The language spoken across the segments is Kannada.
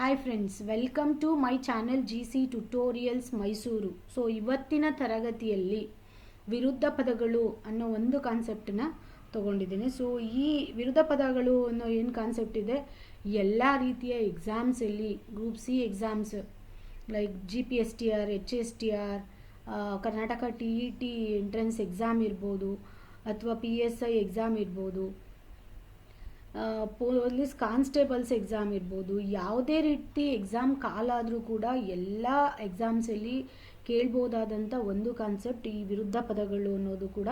Hi friends welcome to my channel G C tutorials Mysuru so ಇವತ್ತಿನ ತರಗತಿಯಲ್ಲಿ ವಿರುದ್ಧ ಪದಗಳು ಅನ್ನೋ ಒಂದು ಕಾನ್ಸೆಪ್ಟನ್ನ ತೊಗೊಂಡಿದ್ದೀನಿ. ಸೊ ಈ ವಿರುದ್ಧ ಪದಗಳು ಅನ್ನೋ ಏನು ಕಾನ್ಸೆಪ್ಟ್ ಇದೆ? ಎಲ್ಲ ರೀತಿಯ ಎಕ್ಸಾಮ್ಸಲ್ಲಿ group C exams like G P S T R H S T R Karnataka T E T entrance exam ಇರ್ಬೋದು, ಅಥವಾ ಪಿ ಎಸ್ ಐ ಎಕ್ಸಾಮ್ ಇರ್ಬೋದು. ಪೊಲೀಸ್ ಕಾನ್ಸ್ಟೇಬಲ್ಸ್ ಎಕ್ಸಾಮ್ ಇರ್ಬೋದು, ಯಾವುದೇ ರೀತಿ ಎಕ್ಸಾಮ್ ಕಾಲಾದರೂ ಕೂಡ ಎಲ್ಲ ಎಕ್ಸಾಮ್ಸಲ್ಲಿ ಕೇಳ್ಬೋದಾದಂಥ ಒಂದು ಕಾನ್ಸೆಪ್ಟ್ ಈ ವಿರುದ್ಧ ಪದಗಳು ಅನ್ನೋದು ಕೂಡ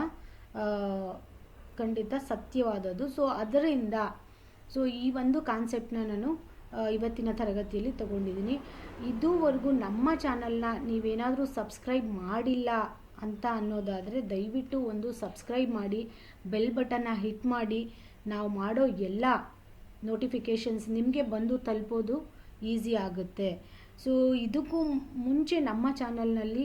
ಖಂಡಿತ ಸತ್ಯವಾದದ್ದು. ಸೊ ಅದರಿಂದ ಸೊ ಈ ಒಂದು ಕಾನ್ಸೆಪ್ಟನ್ನ ನಾನು ಇವತ್ತಿನ ತರಗತಿಯಲ್ಲಿ ತಗೊಂಡಿದ್ದೀನಿ ಇದುವರೆಗೂ ನಮ್ಮ ಚಾನಲ್ನ ನೀವೇನಾದರೂ ಸಬ್ಸ್ಕ್ರೈಬ್ ಮಾಡಿಲ್ಲ ಅಂತ ಅನ್ನೋದಾದರೆ ದಯವಿಟ್ಟು ಒಂದು ಸಬ್ಸ್ಕ್ರೈಬ್ ಮಾಡಿ ಬೆಲ್ ಬಟನ್ನ ಹಿಟ್ ಮಾಡಿ. ನಾವು ಮಾಡೋ ಎಲ್ಲ ನೋಟಿಫಿಕೇಷನ್ಸ್ ನಿಮಗೆ ಬಂದು ತಲುಪೋದು ಈಸಿ ಆಗುತ್ತೆ. ಸೊ ಇದಕ್ಕೂ ಮುಂಚೆ ನಮ್ಮ ಚಾನಲ್ನಲ್ಲಿ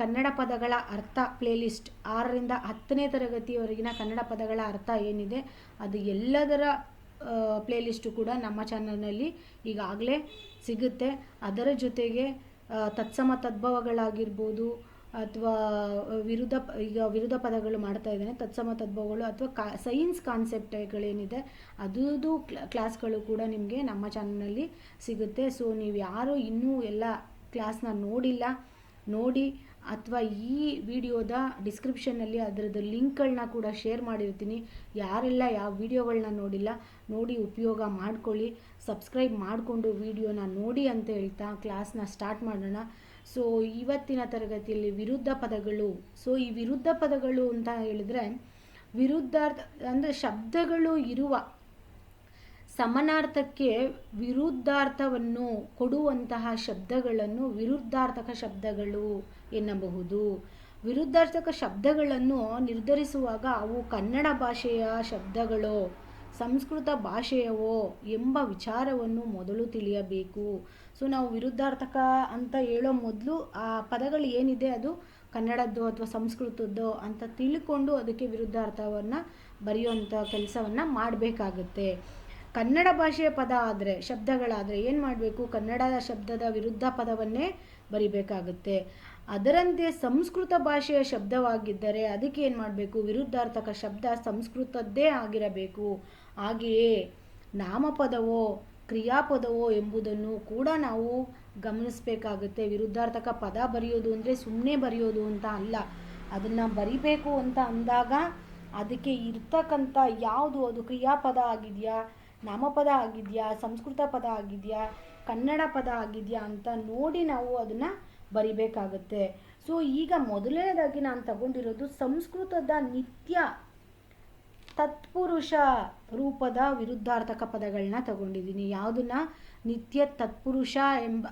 ಕನ್ನಡ ಪದಗಳ ಅರ್ಥ ಪ್ಲೇಲಿಸ್ಟ್ ಆರರಿಂದ ಹತ್ತನೇ ತರಗತಿಯವರೆಗಿನ ಕನ್ನಡ ಪದಗಳ ಅರ್ಥ ಏನಿದೆ, ಅದು ಎಲ್ಲದರ ಪ್ಲೇಲಿಸ್ಟು ಕೂಡ ನಮ್ಮ ಚಾನಲ್ನಲ್ಲಿ ಈಗಾಗಲೇ ಸಿಗುತ್ತೆ. ಅದರ ಜೊತೆಗೆ ತತ್ಸಮ ತದ್ಭವಗಳಾಗಿರ್ಬೋದು ಅಥವಾ ವಿರುದ್ಧ, ಈಗ ವಿರುದ್ಧ ಪದಗಳು ಮಾಡ್ತಾ ಇದ್ದೇನೆ, ತತ್ಸಮ ತದ್ಭವಗಳು ಅಥವಾ ಕಾ, ಸೈನ್ಸ್ ಕಾನ್ಸೆಪ್ಟ್ಗಳೇನಿದೆ ಅದರದ್ದು ಕ್ಲಾಸ್ಗಳು ಕೂಡ ನಿಮಗೆ ನಮ್ಮ ಚಾನಲ್ನಲ್ಲಿ ಸಿಗುತ್ತೆ. ಸೊ, ನೀವು ಯಾರು ಇನ್ನೂ ಎಲ್ಲ ಕ್ಲಾಸ್ನ ನೋಡಿಲ್ಲ, ನೋಡಿ ಅಥವಾ ಈ ವಿಡಿಯೋದ ಡಿಸ್ಕ್ರಿಪ್ಷನ್ನಲ್ಲಿ ಅದರದ್ದು ಲಿಂಕ್ಗಳನ್ನ ಕೂಡ ಶೇರ್ ಮಾಡಿರ್ತೀನಿ. ಯಾರೆಲ್ಲ ಯಾವ ವಿಡಿಯೋಗಳನ್ನ ನೋಡಿಲ್ಲ, ನೋಡಿ ಉಪಯೋಗ ಮಾಡ್ಕೊಳ್ಳಿ. ಸಬ್ಸ್ಕ್ರೈಬ್ ಮಾಡಿಕೊಂಡು ವಿಡಿಯೋನ ನೋಡಿ ಅಂತ ಹೇಳ್ತಾ ಕ್ಲಾಸ್ನ ಸ್ಟಾರ್ಟ್ ಮಾಡೋಣ. ಸೊ ಇವತ್ತಿನ ತರಗತಿಯಲ್ಲಿ ವಿರುದ್ಧ ಪದಗಳು. ಸೊ ಈ ವಿರುದ್ಧ ಪದಗಳು ಅಂತ ಹೇಳಿದ್ರೆ, ವಿರುದ್ಧಾರ್ಥ ಅಂದರೆ ಶಬ್ದಗಳು ಇರುವ ಸಮನಾರ್ಥಕ್ಕೆ ವಿರುದ್ಧಾರ್ಥವನ್ನು ಕೊಡುವಂತಹ ಶಬ್ದಗಳನ್ನು ವಿರುದ್ಧಾರ್ಥಕ ಶಬ್ದಗಳು ಎನ್ನಬಹುದು. ವಿರುದ್ಧಾರ್ಥಕ ಶಬ್ದಗಳನ್ನು ನಿರ್ಧರಿಸುವಾಗ ಅವು ಕನ್ನಡ ಭಾಷೆಯ ಶಬ್ದಗಳೋ, ಸಂಸ್ಕೃತ ಭಾಷೆಯವೋ ಎಂಬ ವಿಚಾರವನ್ನು ಮೊದಲು ತಿಳಿಯಬೇಕು. ಸೊ ನಾವು ವಿರುದ್ಧಾರ್ಥಕ ಅಂತ ಹೇಳೋ ಮೊದಲು ಆ ಪದಗಳು ಏನಿದೆ ಅದು ಕನ್ನಡದ್ದು ಅಥವಾ ಸಂಸ್ಕೃತದ್ದು ಅಂತ ತಿಳ್ಕೊಂಡು ಅದಕ್ಕೆ ವಿರುದ್ಧಾರ್ಥವನ್ನು ಬರೆಯುವಂಥ ಕೆಲಸವನ್ನು ಮಾಡಬೇಕಾಗುತ್ತೆ. ಕನ್ನಡ ಭಾಷೆಯ ಪದ ಆದರೆ, ಶಬ್ದಗಳಾದರೆ ಏನು ಮಾಡಬೇಕು? ಕನ್ನಡದ ಶಬ್ದದ ವಿರುದ್ಧ ಪದವನ್ನೇ ಬರಿಬೇಕಾಗುತ್ತೆ. ಅದರಂತೆ ಸಂಸ್ಕೃತ ಭಾಷೆಯ ಶಬ್ದವಾಗಿದ್ದರೆ ಅದಕ್ಕೆ ಏನು ಮಾಡಬೇಕು? ವಿರುದ್ಧಾರ್ಥಕ ಶಬ್ದ ಸಂಸ್ಕೃತದ್ದೇ ಆಗಿರಬೇಕು. ಹಾಗೆಯೇ ನಾಮಪದವೋ ಕ್ರಿಯಾಪದವೋ ಎಂಬುದನ್ನು ಕೂಡ ನಾವು ಗಮನಿಸಬೇಕಾಗುತ್ತೆ. ವಿರುದ್ಧಾರ್ಥಕ ಪದ ಬರೆಯೋದು ಅಂದರೆ ಸುಮ್ಮನೆ ಬರೆಯೋದು ಅಂತ ಅಲ್ಲ. ಅದನ್ನು ಬರಿಬೇಕು ಅಂತ ಅಂದಾಗ ಅದಕ್ಕೆ ಇರ್ತಕ್ಕಂಥ ಯಾವುದು? ಅದು ಕ್ರಿಯಾಪದ ಆಗಿದೆಯಾ? ನಾಮಪದ ಆಗಿದೆಯಾ? ಸಂಸ್ಕೃತ ಪದ ಆಗಿದೆಯಾ? ಕನ್ನಡ ಪದ ಆಗಿದೆಯಾ ಅಂತ ನೋಡಿ ನಾವು ಅದನ್ನು ಬರಿಬೇಕಾಗುತ್ತೆ. ಸೊ ಈಗ ಮೊದಲನೇದಾಗಿ ನಾನು ತಗೊಂಡಿರೋದು ಸಂಸ್ಕೃತದ ನಿತ್ಯ ತತ್ಪುರುಷ ರೂಪದ ವಿರುದ್ಧಾರ್ಥಕ ಪದಗಳನ್ನ ತಗೊಂಡಿದ್ದೀನಿ. ಯಾವುದನ್ನ? ನಿತ್ಯ ತತ್ಪುರುಷ ಎಂಬ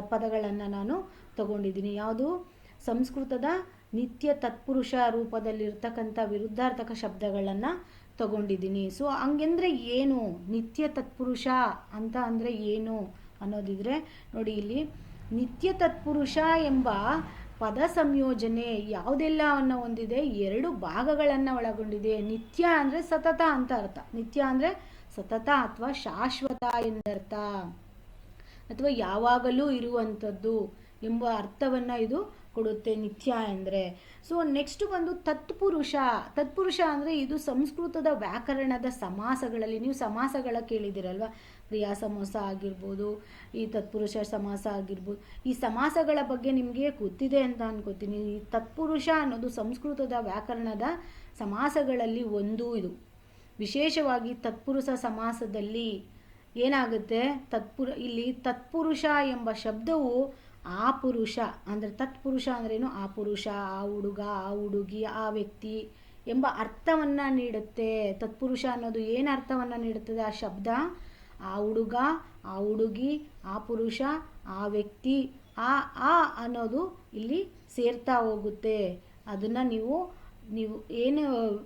ಪದಗಳನ್ನು ನಾನು ತಗೊಂಡಿದ್ದೀನಿ. ಯಾವುದು? ಸಂಸ್ಕೃತದ ನಿತ್ಯ ತತ್ಪುರುಷ ರೂಪದಲ್ಲಿರ್ತಕ್ಕಂಥ ವಿರುದ್ಧಾರ್ಥಕ ಶಬ್ದಗಳನ್ನು ತಗೊಂಡಿದ್ದೀನಿ. ಸೊ ಹಂಗೆಂದರೆ ಏನು? ನಿತ್ಯ ತತ್ಪುರುಷ ಅಂತ ಅಂದರೆ ಏನು ಅನ್ನೋದಿದ್ರೆ, ನೋಡಿ ಇಲ್ಲಿ, ನಿತ್ಯ ತತ್ಪುರುಷ ಎಂಬ ಪದ ಸಂಯೋಜನೆ ಯಾವುದೆಲ್ಲವನ್ನು ಹೊಂದಿದೆ ಎರಡು ಭಾಗಗಳನ್ನು ಒಳಗೊಂಡಿದೆ. ನಿತ್ಯ ಅಂದರೆ ಸತತ ಅಂತ ಅರ್ಥ. ನಿತ್ಯ ಅಂದರೆ ಸತತ ಅಥವಾ ಶಾಶ್ವತ ಎಂದರ್ಥ. ಅಥವಾ ಯಾವಾಗಲೂ ಇರುವಂಥದ್ದು ಎಂಬ ಅರ್ಥವನ್ನು ಇದು ಕೊಡುತ್ತೆ ನಿತ್ಯ ಅಂದರೆ. ಸೊ ನೆಕ್ಸ್ಟ್ ಬಂದು ತತ್ಪುರುಷ. ತತ್ಪುರುಷ ಅಂದರೆ ಇದು ಸಂಸ್ಕೃತದ ವ್ಯಾಕರಣದ ಸಮಾಸಗಳಲ್ಲಿ, ನೀವು ಸಮಾಸಗಳ ಕೇಳಿದಿರಲ್ವ ಕ್ರಿಯಾ ಸಮಾಸ ಆಗಿರ್ಬೋದು, ಈ ತತ್ಪುರುಷ ಸಮಾಸ ಆಗಿರ್ಬೋದು. ಈ ಸಮಾಸಗಳ ಬಗ್ಗೆ ನಿಮಗೆ ಗೊತ್ತಿದೆ ಅಂತ ಅನ್ಕೋತೀನಿ. ಈ ತತ್ಪುರುಷ ಅನ್ನೋದು ಸಂಸ್ಕೃತದ ವ್ಯಾಕರಣದ ಸಮಾಸಗಳಲ್ಲಿ ಒಂದು ಇದು. ವಿಶೇಷವಾಗಿ ತತ್ಪುರುಷ ಸಮಾಸದಲ್ಲಿ ಏನಾಗುತ್ತೆ? ತತ್ಪುರ, ಇಲ್ಲಿ ತತ್ಪುರುಷ ಎಂಬ ಶಬ್ದವು ಆ ಪುರುಷ ಅಂದರೆ ತತ್ಪುರುಷ ಅಂದ್ರೇನು ಆ ಪುರುಷ ಆ ಹುಡುಗ, ಆ ಹುಡುಗಿ, ಆ ವ್ಯಕ್ತಿ ಎಂಬ ಅರ್ಥವನ್ನು ನೀಡುತ್ತೆ. ತತ್ಪುರುಷ ಅನ್ನೋದು ಏನು ಅರ್ಥವನ್ನು ನೀಡುತ್ತದೆ? ಆ ಶಬ್ದ, ಆ ಹುಡುಗ, ಆ ಹುಡುಗಿ, ಆ ಪುರುಷ, ಆ ವ್ಯಕ್ತಿ, ಆ ಆ ಅನ್ನೋದು ಇಲ್ಲಿ ಸೇರ್ತಾ ಹೋಗುತ್ತೆ. ಅದನ್ನು ನೀವು ನೀವು ಏನು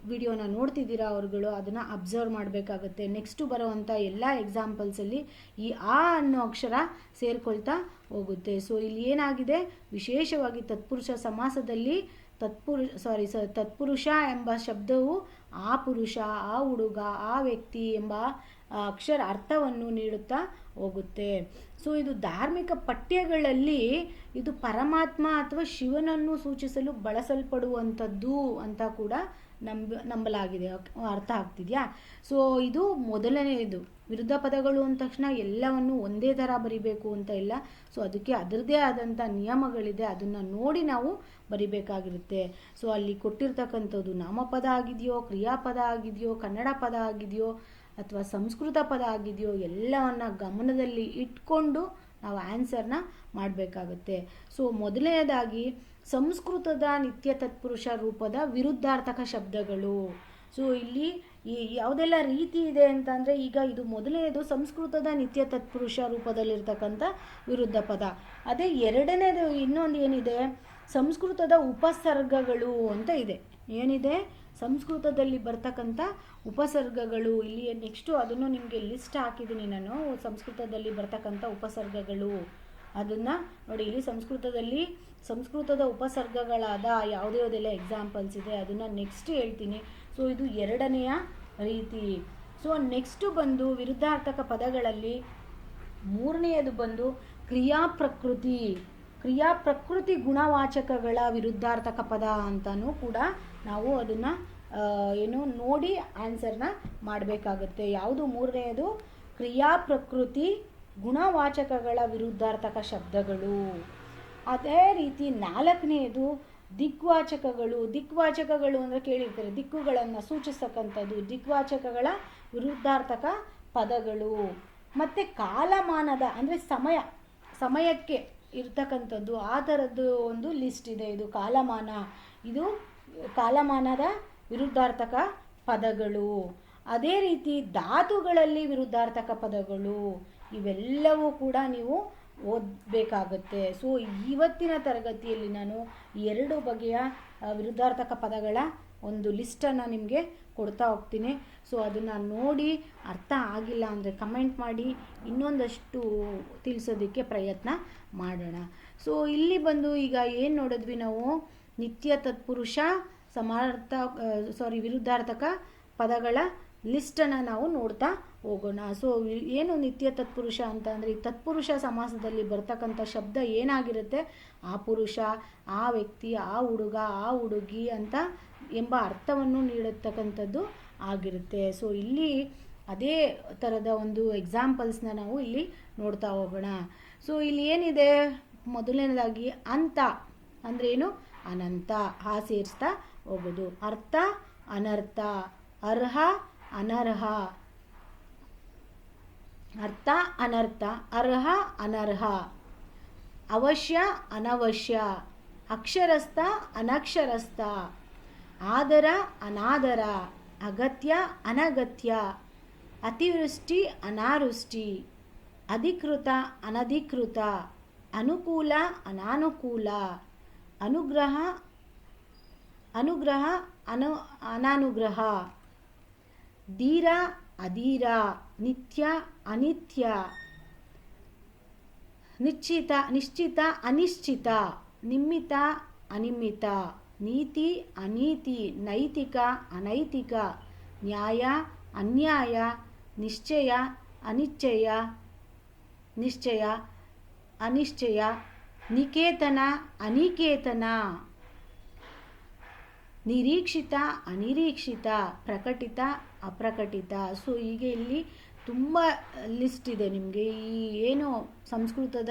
ವಿಡಿಯೋನ ನೋಡ್ತಿದ್ದೀರಾ ಅವ್ರುಗಳು, ಅದನ್ನು ಅಬ್ಸರ್ವ್ ಮಾಡಬೇಕಾಗುತ್ತೆ. ನೆಕ್ಸ್ಟು ಬರೋವಂಥ ಎಲ್ಲ ಎಕ್ಸಾಂಪಲ್ಸಲ್ಲಿ ಈ ಆ ಅನ್ನೋ ಅಕ್ಷರ ಸೇರ್ಕೊಳ್ತಾ ಹೋಗುತ್ತೆ. ಸೊ ಇಲ್ಲಿ ಏನಾಗಿದೆ? ವಿಶೇಷವಾಗಿ ತತ್ಪುರುಷ ಸಮಾಸದಲ್ಲಿ ತತ್ಪುರು ಸಾರಿ ಸ, ತತ್ಪುರುಷ ಎಂಬ ಶಬ್ದವು ಆ ಪುರುಷ, ಆ ಹುಡುಗ, ಆ ವ್ಯಕ್ತಿ ಎಂಬ ಅಕ್ಷರ ಅರ್ಥವನ್ನು ನೀಡುತ್ತಾ ಹೋಗುತ್ತೆ. ಸೊ ಇದು ಧಾರ್ಮಿಕ ಪಠ್ಯಗಳಲ್ಲಿ ಇದು ಪರಮಾತ್ಮ ಅಥವಾ ಶಿವನನ್ನು ಸೂಚಿಸಲು ಬಳಸಲ್ಪಡುವಂಥದ್ದು ಅಂತ ಕೂಡ ನಂಬ, ನಂಬಲಾಗಿದೆ. ಅರ್ಥ ಆಗ್ತಿದೆಯಾ? ಸೊ ಇದು ಮೊದಲನೆಯದು. ವಿರುದ್ಧ ಪದಗಳು ಅಂದ ತಕ್ಷಣ ಎಲ್ಲವನ್ನು ಒಂದೇ ಥರ ಬರಿಬೇಕು ಅಂತ ಇಲ್ಲ. ಸೊ ಅದಕ್ಕೆ ಅದರದ್ದೇ ಆದಂಥ ನಿಯಮಗಳಿದೆ. ಅದನ್ನು ನೋಡಿ ನಾವು ಬರಿಬೇಕಾಗಿರುತ್ತೆ. ಸೊ ಅಲ್ಲಿ ಕೊಟ್ಟಿರ್ತಕ್ಕಂಥದ್ದು ನಾಮಪದ ಆಗಿದೆಯೋ, ಕ್ರಿಯಾಪದ ಆಗಿದೆಯೋ ಕನ್ನಡ ಪದ ಆಗಿದೆಯೋ ಅಥವಾ ಸಂಸ್ಕೃತ ಪದ ಆಗಿದೆಯೋ ಎಲ್ಲವನ್ನು ಗಮನದಲ್ಲಿ ಇಟ್ಕೊಂಡು ನಾವು ಆನ್ಸರ್ನ ಮಾಡಬೇಕಾಗುತ್ತೆ. ಸೊ ಮೊದಲನೇದಾಗಿ ಸಂಸ್ಕೃತದ ನಿತ್ಯ ತತ್ಪುರುಷ ರೂಪದ ವಿರುದ್ಧಾರ್ಥಕ ಶಬ್ದಗಳು. ಸೊ ಇಲ್ಲಿ ಈ ಯಾವುದೆಲ್ಲ ರೀತಿ ಇದೆ ಅಂತಂದರೆ ಈಗ ಇದು ಮೊದಲನೇದು ಸಂಸ್ಕೃತದ ನಿತ್ಯ ತತ್ಪುರುಷ ರೂಪದಲ್ಲಿರ್ತಕ್ಕಂಥ ವಿರುದ್ಧ ಪದ. ಅದೇ ಎರಡನೇದು ಇನ್ನೊಂದು ಏನಿದೆ? ಸಂಸ್ಕೃತದ ಉಪಸರ್ಗಗಳು ಅಂತ ಇದೆ. ಏನಿದೆ? ಸಂಸ್ಕೃತದಲ್ಲಿ ಬರ್ತಕ್ಕಂಥ ಉಪಸರ್ಗಗಳು ಇಲ್ಲಿ ನೆಕ್ಸ್ಟು ಅದನ್ನು ನಿಮಗೆ ಲಿಸ್ಟ್ ಹಾಕಿದ್ದೀನಿ ನಾನು. ಸಂಸ್ಕೃತದಲ್ಲಿ ಬರ್ತಕ್ಕಂಥ ಉಪಸರ್ಗಗಳು. ಅದನ್ನು ನೋಡಿ, ಇಲ್ಲಿ ಸಂಸ್ಕೃತದಲ್ಲಿ ಸಂಸ್ಕೃತದ ಉಪಸರ್ಗಗಳಾದ ಯಾವುದ್ಯಾವುದೆಲ್ಲ ಎಕ್ಸಾಂಪಲ್ಸ್ ಇದೆ, ಅದನ್ನು ನೆಕ್ಸ್ಟ್ ಹೇಳ್ತೀನಿ. ಸೊ ಇದು ಎರಡನೆಯ ರೀತಿ. ಸೊ ನೆಕ್ಸ್ಟು ಬಂದು ವಿರುದ್ಧಾರ್ಥಕ ಪದಗಳಲ್ಲಿ ಮೂರನೆಯದು ಬಂದು ಕ್ರಿಯಾ ಪ್ರಕೃತಿ ಕ್ರಿಯಾ ಪ್ರಕೃತಿ ಗುಣವಾಚಕಗಳ ವಿರುದ್ಧಾರ್ಥಕ ಪದ ಅಂತಲೂ ಕೂಡ ನಾವು ಅದನ್ನು ಏನು ನೋಡಿ ಆನ್ಸರ್ನ ಮಾಡಬೇಕಾಗುತ್ತೆ. ಯಾವುದು ಮೂರನೆಯದು ಕ್ರಿಯಾ ಪ್ರಕೃತಿ ಗುಣವಾಚಕಗಳ ವಿರುದ್ಧಾರ್ಥಕ ಶಬ್ದಗಳು. ಅದೇ ರೀತಿ ನಾಲ್ಕನೆಯದು ದಿಗ್ವಾಚಕಗಳು. ದಿಗ್ವಾಚಕಗಳು ಅಂದರೆ ಕೇಳಿರ್ತಾರೆ, ದಿಕ್ಕುಗಳನ್ನು ಸೂಚಿಸ್ತಕ್ಕಂಥದ್ದು, ದಿಗ್ವಾಚಕಗಳ ವಿರುದ್ಧಾರ್ಥಕ ಪದಗಳು. ಮತ್ತು ಕಾಲಮಾನದ ಅಂದರೆ ಸಮಯ, ಸಮಯಕ್ಕೆ ಇರ್ತಕ್ಕಂಥದ್ದು, ಆ ಥರದ್ದು ಒಂದು ಲಿಸ್ಟ್ ಇದೆ. ಇದು ಕಾಲಮಾನ. ಇದು ಕಾಲಮಾನದ ವಿರುದ್ಧಾರ್ಥಕ ಪದಗಳು. ಅದೇ ರೀತಿ ಧಾತುಗಳಲ್ಲಿ ವಿರುದ್ಧಾರ್ಥಕ ಪದಗಳು. ಇವೆಲ್ಲವೂ ಕೂಡ ನೀವು ಓದಬೇಕಾಗುತ್ತೆ. ಸೊ ಇವತ್ತಿನ ತರಗತಿಯಲ್ಲಿ ನಾನು ಎರಡು ಬಗೆಯ ವಿರುದ್ಧಾರ್ಥಕ ಪದಗಳ ಒಂದು ಲಿಸ್ಟನ್ನು ನಿಮಗೆ ಕೊಡ್ತಾ ಹೋಗ್ತೀನಿ. ಸೊ ಅದನ್ನು ನೋಡಿ ಅರ್ಥ ಆಗಿಲ್ಲ ಅಂದರೆ ಕಮೆಂಟ್ ಮಾಡಿ, ಇನ್ನೊಂದಷ್ಟು ತಿಳಿಸೋದಕ್ಕೆ ಪ್ರಯತ್ನ ಮಾಡೋಣ. ಸೊ ಇಲ್ಲಿ ಬಂದು ಈಗ ಏನು ನೋಡಿದ್ವಿ ನಾವು? ನಿತ್ಯ ತತ್ಪುರುಷ ಸಮಾರ್ಥ ಸಾರಿ ವಿರುದ್ಧಾರ್ಥಕ ಪದಗಳ ಲಿಸ್ಟನ್ನು ನಾವು ನೋಡ್ತಾ ಹೋಗೋಣ. ಸೊ ಏನು ನಿತ್ಯ ತತ್ಪುರುಷ ಅಂತ ಅಂದರೆ, ಈ ತತ್ಪುರುಷ ಸಮಾಸದಲ್ಲಿ ಬರ್ತಕ್ಕಂಥ ಶಬ್ದ ಏನಾಗಿರುತ್ತೆ? ಆ ಪುರುಷ, ಆ ವ್ಯಕ್ತಿ, ಆ ಹುಡುಗ, ಆ ಹುಡುಗಿ ಅಂತ ಎಂಬ ಅರ್ಥವನ್ನು ನೀಡತಕ್ಕಂಥದ್ದು ಆಗಿರುತ್ತೆ. ಸೊ ಇಲ್ಲಿ ಅದೇ ಥರದ ಒಂದು ಎಕ್ಸಾಂಪಲ್ಸ್ನ ನಾವು ಇಲ್ಲಿ ನೋಡ್ತಾ ಹೋಗೋಣ. ಸೊ ಇಲ್ಲಿ ಏನಿದೆ? ಮೊದಲನೇದಾಗಿ, ಅಂತ ಅಂದ್ರೇನು ಅನಂತ, ಆ ಸೇರಿಸ್ತಾ ಹೋಗೋದು ಅರ್ಥ, ಅನರ್ಥ, ಅರ್ಹ, ಅನರ್ಹ. ಅರ್ಥ, ಅನರ್ಥ, ಅರ್ಹ, ಅನರ್ಹ. ಅವಶ್ಯ, ಅನವಶ್ಯ. ಅಕ್ಷರಸ್ಥ, ಅನಕ್ಷರಸ್ಥ. ಆದರ, ಅನಾದರ. ಅಗತ್ಯ, ಅನಗತ್ಯ. ಅತಿವೃಷ್ಟಿ, ಅನಾವೃಷ್ಟಿ. ಅಧಿಕೃತ, ಅನಧಿಕೃತ. ಅನುಕೂಲ, ಅನಾನುಕೂಲ. అనుగ్రహ అనుగ్రహ అను అనానుగ్రహ. ధీర అధీర నిత్య అనిత్య. నిశ్చిత నిశ్చిత అనిశ్చిత. నిమ్మిత అనిమ్మిత. నీతి అనీతి. నైతిక అనైతిక. న్యాయ అన్యాయ. నిశ్చయ అనిశ్చయ. నిశ్చయ అనిశ్చయ. ನಿಕೇತನ ಅನಿಕೇತನ. ನಿರೀಕ್ಷಿತ ಅನಿರೀಕ್ಷಿತ, ಪ್ರಕಟಿತ ಅಪ್ರಕಟಿತ. ಸೊ ಹೀಗೆ ಇಲ್ಲಿ ತುಂಬ ಲಿಸ್ಟ್ ಇದೆ ನಿಮಗೆ. ಈ ಏನು ಸಂಸ್ಕೃತದ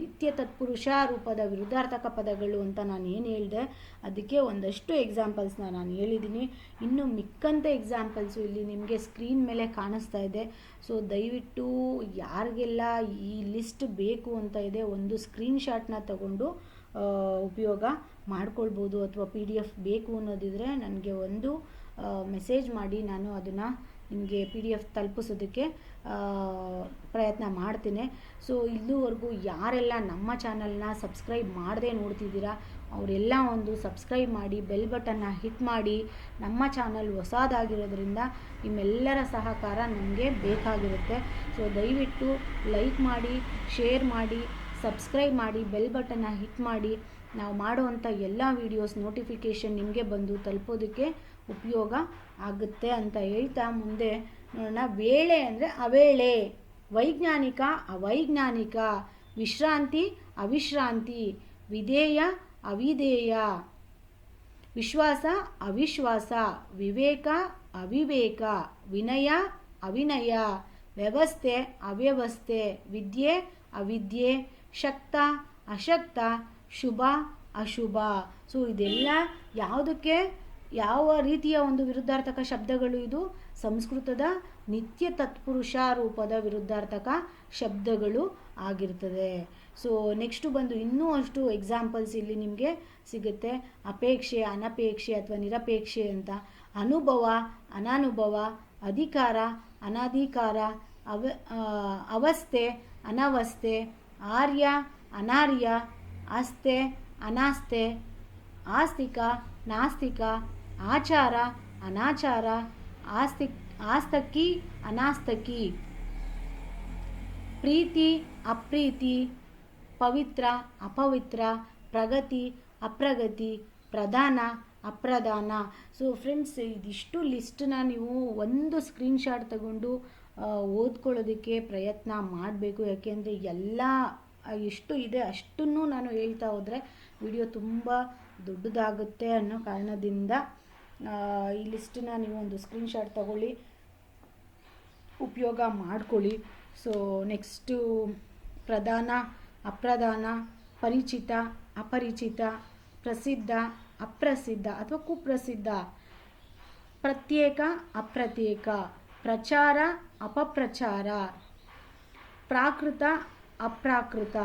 ನಿತ್ಯ ತತ್ಪುರುಷ ರೂಪದ ವಿರುದ್ಧಾರ್ಥಕ ಪದಗಳು ಅಂತ ನಾನು ಏನು ಹೇಳಿದೆ, ಅದಕ್ಕೆ ಒಂದಷ್ಟು ಎಕ್ಸಾಂಪಲ್ಸ್ನ ನಾನು ಹೇಳಿದ್ದೀನಿ ಇನ್ನು ಮಿಕ್ಕಂತೆ ಎಕ್ಸಾಂಪಲ್ಸು ಇಲ್ಲಿ ನಿಮಗೆ ಸ್ಕ್ರೀನ್ ಮೇಲೆ ಕಾಣಿಸ್ತಾ ಇದೆ. ಸೊ ದಯವಿಟ್ಟು ಯಾರಿಗೆಲ್ಲ ಈ ಲಿಸ್ಟ್ ಬೇಕು ಅಂತ ಇದೆ, ಒಂದು ಸ್ಕ್ರೀನ್ಶಾಟ್ನ ತಗೊಂಡು ಉಪಯೋಗ ಮಾಡ್ಕೊಳ್ಬೋದು ಅಥವಾ ಪಿ ಡಿ ಎಫ್ ಬೇಕು ಅನ್ನೋದಿದ್ರೆ ನನಗೆ ಒಂದು ಮೆಸೇಜ್ ಮಾಡಿ, ನಾನು ಅದನ್ನು ನಿಮಗೆ ಪಿ ಡಿ ಎಫ್ ತಲುಪಿಸೋದಕ್ಕೆ ಪ್ರಯತ್ನ ಮಾಡ್ತೀನಿ. ಸೊ ಇಲ್ಲಿವರೆಗೂ ಯಾರೆಲ್ಲ ನಮ್ಮ ಚಾನಲ್ನ ಸಬ್ಸ್ಕ್ರೈಬ್ ಮಾಡದೇ ನೋಡ್ತಿದ್ದೀರಾ, ಅವರೆಲ್ಲ ಒಂದು ಸಬ್ಸ್ಕ್ರೈಬ್ ಮಾಡಿ ಬೆಲ್ ಬಟನ್ನ ಹಿಟ್ ಮಾಡಿ, ನಮ್ಮ ಚಾನಲ್ ಹೊಸದಾಗಿರೋದ್ರಿಂದ ನಿಮ್ಮೆಲ್ಲರ ಸಹಕಾರ ನಮಗೆ ಬೇಕಾಗಿರುತ್ತೆ. ಸೊ ದಯವಿಟ್ಟು ಲೈಕ್ ಮಾಡಿ ಶೇರ್ ಮಾಡಿ ಸಬ್ಸ್ಕ್ರೈಬ್ ಮಾಡಿ ಬೆಲ್ ಬಟನ್ನ ಹಿಟ್ ಮಾಡಿ. ನಾವು ಮಾಡುವಂಥ ಎಲ್ಲ ವೀಡಿಯೋಸ್ ನೋಟಿಫಿಕೇಷನ್ ನಿಮಗೆ ಬಂದು ತಲುಪೋದಕ್ಕೆ ಉಪಯೋಗ ಆಗುತ್ತೆ ಅಂತ ಹೇಳ್ತಾ ಮುಂದೆ ನೋಡೋಣ. ವೇಳೆ ಅಂದರೆ ಅವೇಳೆ. ವೈಜ್ಞಾನಿಕ, ಅವೈಜ್ಞಾನಿಕ. ವಿಶ್ರಾಂತಿ, ಅವಿಶ್ರಾಂತಿ. ವಿಧೇಯ, ಅವಿಧೇಯ. ವಿಶ್ವಾಸ, ಅವಿಶ್ವಾಸ. ವಿವೇಕ, ಅವಿವೇಕ. ವಿನಯ, ಅವಿನಯ. ವ್ಯವಸ್ಥೆ, ಅವ್ಯವಸ್ಥೆ. ವಿದ್ಯೆ, ಅವಿದ್ಯೆ. ಶಕ್ತ, ಅಶಕ್ತ. ಶುಭ, ಅಶುಭ. ಸೊ ಇದೆಲ್ಲ ಯಾವುದಕ್ಕೆ? ಯಾವ ರೀತಿಯ ಒಂದು ವಿರುದ್ಧಾರ್ಥಕ ಶಬ್ದಗಳು ಇದು? ಸಂಸ್ಕೃತದ ನಿತ್ಯ ತತ್ಪುರುಷ ರೂಪದ ವಿರುದ್ಧಾರ್ಥಕ ಶಬ್ದಗಳು ಆಗಿರ್ತದೆ ಸೊ ನೆಕ್ಸ್ಟು ಬಂದು ಇನ್ನೂ ಅಷ್ಟು ಎಕ್ಸಾಂಪಲ್ಸ್ ಇಲ್ಲಿ ನಿಮಗೆ ಸಿಗುತ್ತೆ. ಅಪೇಕ್ಷೆ, ಅನಪೇಕ್ಷೆ ಅಥವಾ ನಿರಪೇಕ್ಷೆ ಅಂತ. ಅನುಭವ, ಅನಾನುಭವ, ಅಧಿಕಾರ, ಅನಾಧಿಕಾರ, ಅವ ಅವಸ್ಥೆ, ಅನವಸ್ಥೆ, ಆರ್ಯ, ಅನಾರ್ಯ ಆಸ್ತೆ ಅನಾಸ್ತೆ ಆಸ್ತಿಕ, ನಾಸ್ತಿಕ ಆಚಾರ, ಅನಾಚಾರ, ಆಸ್ತಿ ಆಸ್ತಕಿ ಅನಾಸ್ತಕಿ ಪ್ರೀತಿ, ಅಪ್ರೀತಿ, ಪವಿತ್ರ, ಅಪವಿತ್ರ, ಪ್ರಗತಿ, ಅಪ್ರಗತಿ, ಪ್ರಧಾನ, ಅಪ್ರಧಾನ. ಸೊ ಫ್ರೆಂಡ್ಸ್ ಇದಿಷ್ಟು ಲಿಸ್ಟನ್ನ ನೀವು ಒಂದು ಸ್ಕ್ರೀನ್ಶಾಟ್ ತಗೊಂಡು ಓದ್ಕೊಳ್ಳೋದಕ್ಕೆ ಪ್ರಯತ್ನ ಮಾಡಬೇಕು. ಯಾಕೆಂದರೆ ಎಲ್ಲ, ಎಷ್ಟು ಇದೆ ಅಷ್ಟನ್ನು ನಾನು ಹೇಳ್ತಾ ಹೋದರೆ ವಿಡಿಯೋ ತುಂಬ ದೊಡ್ಡದಾಗುತ್ತೆ ಅನ್ನೋ ಕಾರಣದಿಂದ ಈ ಲಿಸ್ಟನ್ನ ನೀವು ಒಂದು ಸ್ಕ್ರೀನ್ಶಾಟ್ ತಗೊಳ್ಳಿ. ಉಪಯೋಗ ಮಾಡ್ಕೊಳ್ಳಿ. ಸೊ ನೆಕ್ಸ್ಟು ಪ್ರಧಾನ, ಅಪ್ರಧಾನ, ಪರಿಚಿತ, ಅಪರಿಚಿತ, ಪ್ರಸಿದ್ಧ, ಅಪ್ರಸಿದ್ಧ ಅಥವಾ ಕುಪ್ರಸಿದ್ಧ. ಪ್ರತ್ಯೇಕ, ಅಪ್ರತ್ಯೇಕ. ಪ್ರಚಾರ, ಅಪಪ್ರಚಾರ. ಪ್ರಾಕೃತ, ಅಪ್ರಾಕೃತ.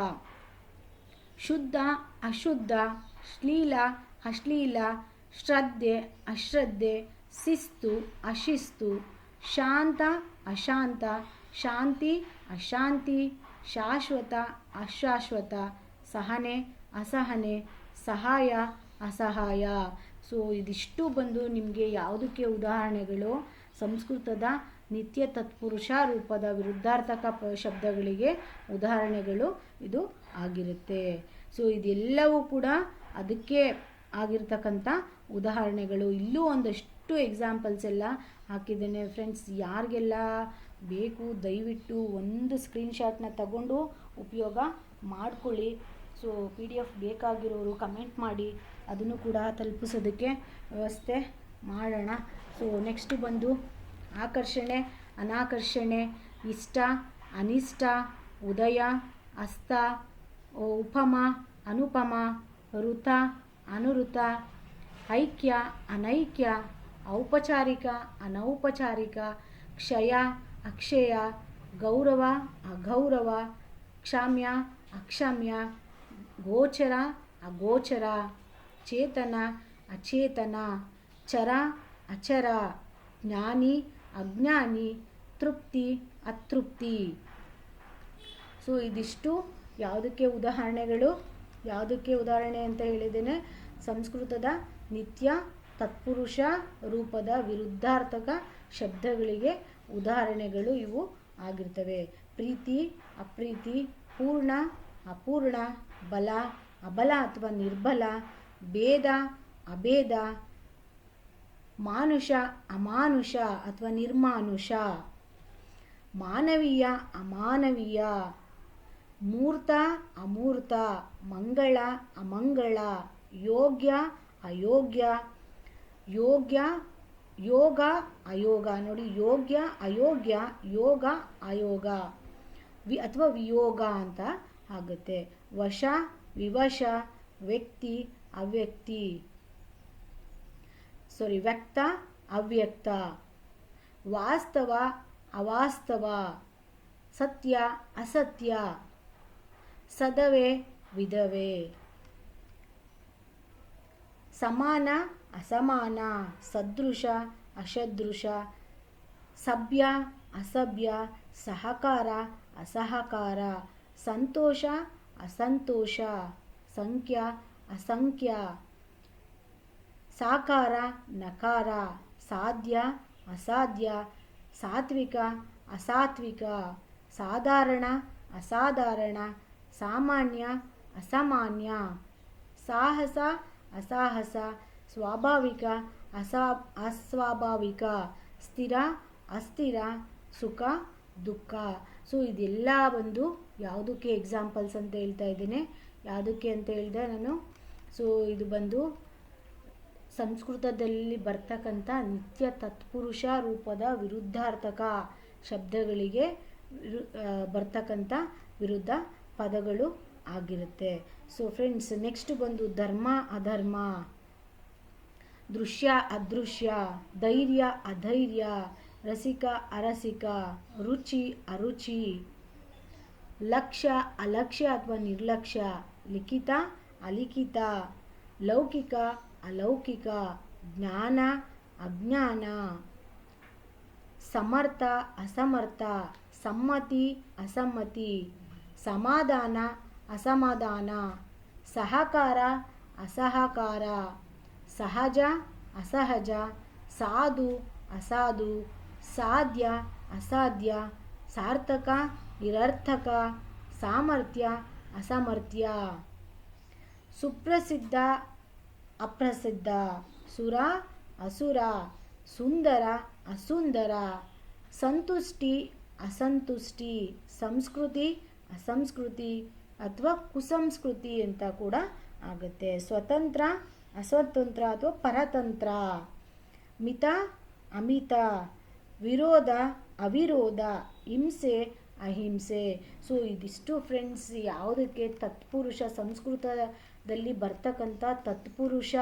ಶುದ್ಧ, ಅಶುದ್ಧ. ಶ್ಲೀಲ, ಅಶ್ಲೀಲ. ಶ್ರದ್ಧೆ, ಅಶ್ರದ್ಧೆ, ಶಿಸ್ತು, ಅಶಿಸ್ತು, ಶಾಂತ, ಅಶಾಂತ, ಶಾಂತಿ, ಅಶಾಂತಿ, ಶಾಶ್ವತ, ಅಶಾಶ್ವತ, ಸಹನೆ, ಅಸಹನೆ, ಸಹಾಯ, ಅಸಹಾಯ. ಸೊ ಇದಿಷ್ಟು ಬಂದು ನಿಮಗೆ ಯಾವುದಕ್ಕೆ ಉದಾಹರಣೆಗಳು? ಸಂಸ್ಕೃತದ ನಿತ್ಯ ತತ್ಪುರುಷ ರೂಪದ ವಿರುದ್ಧಾರ್ಥಕ ಶಬ್ದಗಳಿಗೆ ಉದಾಹರಣೆಗಳು ಇದು ಆಗಿರುತ್ತೆ. ಸೊ ಇದೆಲ್ಲವೂ ಕೂಡ ಅದಕ್ಕೆ ಆಗಿರ್ತಕ್ಕಂಥ ಉದಾಹರಣೆಗಳು ಇಲ್ಲೂ ಒಂದಷ್ಟು ಎಕ್ಸಾಂಪಲ್ಸ್ ಎಲ್ಲ ಹಾಕಿದ್ದೇನೆ. ಫ್ರೆಂಡ್ಸ್ ಯಾರಿಗೆಲ್ಲ ಬೇಕು, ದಯವಿಟ್ಟು ಒಂದು ಸ್ಕ್ರೀನ್ಶಾಟ್ನ ತಗೊಂಡು ಉಪಯೋಗ ಮಾಡಿಕೊಳ್ಳಿ. ಸೊ ಪಿ ಡಿ ಎಫ್ ಬೇಕಾಗಿರೋರು ಕಮೆಂಟ್ ಮಾಡಿ, ಅದನ್ನು ಕೂಡ ತಲುಪಿಸೋದಕ್ಕೆ ವ್ಯವಸ್ಥೆ ಮಾಡೋಣ. ಸೊ ನೆಕ್ಸ್ಟ್ ಬಂದು ಆಕರ್ಷಣೆ, ಅನಾಕರ್ಷಣೆ, ಇಷ್ಟ, ಅನಿಷ್ಟ, ಉದಯ, ಅಸ್ತ, ಉಪಮ, ಅನುಪಮ, ಋತ, ಅನುಋತ ಐಕ್ಯ, ಅನೈಕ್ಯ, ಔಪಚಾರಿಕ, ಅನೌಪಚಾರಿಕ, ಕ್ಷಯ, ಅಕ್ಷಯ, ಗೌರವ, ಅಗೌರವ, ಕ್ಷಾಮ್ಯ, ಅಕ್ಷಮ್ಯ, ಗೋಚರ, ಅಗೋಚರ, ಚೇತನ, ಅಚೇತನ, ಚರ, ಅಚರ, ಜ್ಞಾನಿ, ಅಜ್ಞಾನಿ, ತೃಪ್ತಿ, ಅತೃಪ್ತಿ. ಸೊ ಇದಿಷ್ಟು ಯಾವುದಕ್ಕೆ ಉದಾಹರಣೆಗಳು? ಯಾವುದಕ್ಕೆ ಉದಾಹರಣೆ ಅಂತ ಹೇಳಿದ್ದೇನೆ? ಸಂಸ್ಕೃತದ ನಿತ್ಯ ತತ್ಪುರುಷ ರೂಪದ ವಿರುದ್ಧಾರ್ಥಕ ಶಬ್ದಗಳಿಗೆ ಉದಾಹರಣೆಗಳು ಇವು ಆಗಿರ್ತವೆ. ಪ್ರೀತಿ, ಅಪ್ರೀತಿ, ಪೂರ್ಣ, ಅಪೂರ್ಣ, ಬಲ, ಅಬಲ ಅಥವಾ ನಿರ್ಬಲ, ಭೇದ, ಅಭೇದ, ಮಾನುಷ, ಅಮಾನುಷ ಅಥವಾ ನಿರ್ಮಾನುಷ, ಮಾನವೀಯ, ಅಮಾನವೀಯ, ಮೂರ್ತ, ಅಮೂರ್ತ, ಮಂಗಳ, ಅಮಂಗಳ, ಯೋಗ್ಯ ಅಯೋಗ್ಯ, ಯೋಗ್ಯ, ಯೋಗ, ಅಯೋಗ. ನೋಡಿ, ಯೋಗ್ಯ, ಅಯೋಗ್ಯ, ಯೋಗ, ಅಯೋಗ. ವಿ, ಅಥವಾ ವಿಯೋಗ ಅಂತ ಆಗುತ್ತೆ. ವಶ, ವಿವಶ, ವ್ಯಕ್ತಿ, ಅವ್ಯಕ್ತಿ. ಸಾರಿ ವ್ಯಕ್ತ, ಅವ್ಯಕ್ತ. ವಾಸ್ತವ, ಅವಾಸ್ತವ. ಸತ್ಯ, ಅಸತ್ಯ. ಸದವೆ, ವಿಧವೆ. ಸಮಾನ, ಅಸಮಾನ, ಸದೃಶ ಅಸದೃಶ ಸಭ್ಯ, ಅಸಭ್ಯ, ಸಹಕಾರ, ಅಸಹಕಾರ, ಸಂತೋಷ, ಅಸಂತೋಷ, ಸಂಖ್ಯ, ಅಸಂಖ್ಯ, ಸಾಕಾರ, ನಕಾರ, ಸಾಧ್ಯ, ಅಸಾಧ್ಯ, ಸಾತ್ವಿಕ, ಅಸಾತ್ವಿಕ, ಸಾಧಾರಣ, ಅಸಾಧಾರಣ, ಸಾಮಾನ್ಯ, ಅಸಾಮಾನ್ಯ, ಸಾಹಸ ಅಸಾಹಸ, ಸ್ವಾಭಾವಿಕ, ಅಸಾ, ಅಸ್ವಾಭಾವಿಕ, ಸ್ಥಿರ, ಅಸ್ಥಿರ, ಸುಖ, ದುಃಖ. ಸೊ ಇದೆಲ್ಲ ಬಂದು ಯಾವುದಕ್ಕೆ ಎಕ್ಸಾಂಪಲ್ಸ್ ಅಂತ ಹೇಳ್ತಾ ಇದ್ದೀನಿ. ಯಾವುದಕ್ಕೆ ಅಂತ ಹೇಳಿದೆ ನಾನು? ಸೊ ಇದು ಬಂದು ಸಂಸ್ಕೃತದಲ್ಲಿ ಬರ್ತಕ್ಕಂಥ ನಿತ್ಯ ತತ್ಪುರುಷ ರೂಪದ ವಿರುದ್ಧಾರ್ಥಕ ಶಬ್ದಗಳಿಗೆ ಬರ್ತಕ್ಕಂಥ ವಿರುದ್ಧ ಪದಗಳು ಆಗಿರುತ್ತೆ. ಸೊ ಫ್ರೆಂಡ್ಸ್ ನೆಕ್ಸ್ಟ್ ಬಂದು ಧರ್ಮ ಅಧರ್ಮ. ದೃಶ್ಯ ಅದೃಶ್ಯ, ಧೈರ್ಯ ಅಧೈರ್ಯ, ರಸಿಕ ಅರಸಿಕ, ರುಚಿ ಅರುಚಿ. ಲಕ್ಷ್ಯ ಅಲಕ್ಷ್ಯ ಅಥವಾ ನಿರ್ಲಕ್ಷ್ಯ, ಲಿಖಿತ ಅಲಿಖಿತ, ಲೌಕಿಕ ಅಲೌಕಿಕ, ಜ್ಞಾನ ಅಜ್ಞಾನ. ಸಮರ್ಥ ಅಸಮರ್ಥ, ಸಮ್ಮತಿ ಅಸಮ್ಮತಿ, ಸಮಾಧಾನ ಅಸಮಾಧಾನ. ಸಹಕಾರ, ಅಸಹಕಾರ. ಸಹಜ, ಅಸಹಜ. ಸಾಧು, ಅಸಾಧು. ಸಾಧ್ಯ, ಅಸಾಧ್ಯ. ಸಾರ್ಥಕ, ನಿರರ್ಥಕ. ಸಾಮರ್ಥ್ಯ, ಅಸಾಮರ್ಥ್ಯ. ಸುಪ್ರಸಿದ್ಧ, ಅಪ್ರಸಿದ್ಧ. ಸುರ, ಅಸುರ. ಸುಂದರ, ಅಸುಂದರ. ಸಂತುಷ್ಟಿ, ಅಸಂತುಷ್ಟಿ. ಸಂಸ್ಕೃತಿ, ಅಸಂಸ್ಕೃತಿ. ಅಥವಾ ಕುಸಂಸ್ಕೃತಿ ಅಂತ ಕೂಡ ಆಗುತ್ತೆ. ಸ್ವತಂತ್ರ, ಅಸ್ವತಂತ್ರ ಅಥವಾ ಪರತಂತ್ರ. ಮಿತ, ಅಮಿತ. ವಿರೋಧ, ಅವಿರೋಧ. ಹಿಂಸೆ, ಅಹಿಂಸೆ. ಸೊ ಇದಿಷ್ಟು ಫ್ರೆಂಡ್ಸ್ ಯಾವುದಕ್ಕೆ ತತ್ಪುರುಷ ಸಂಸ್ಕೃತದಲ್ಲಿ ಬರ್ತಕ್ಕಂಥ ತತ್ಪುರುಷ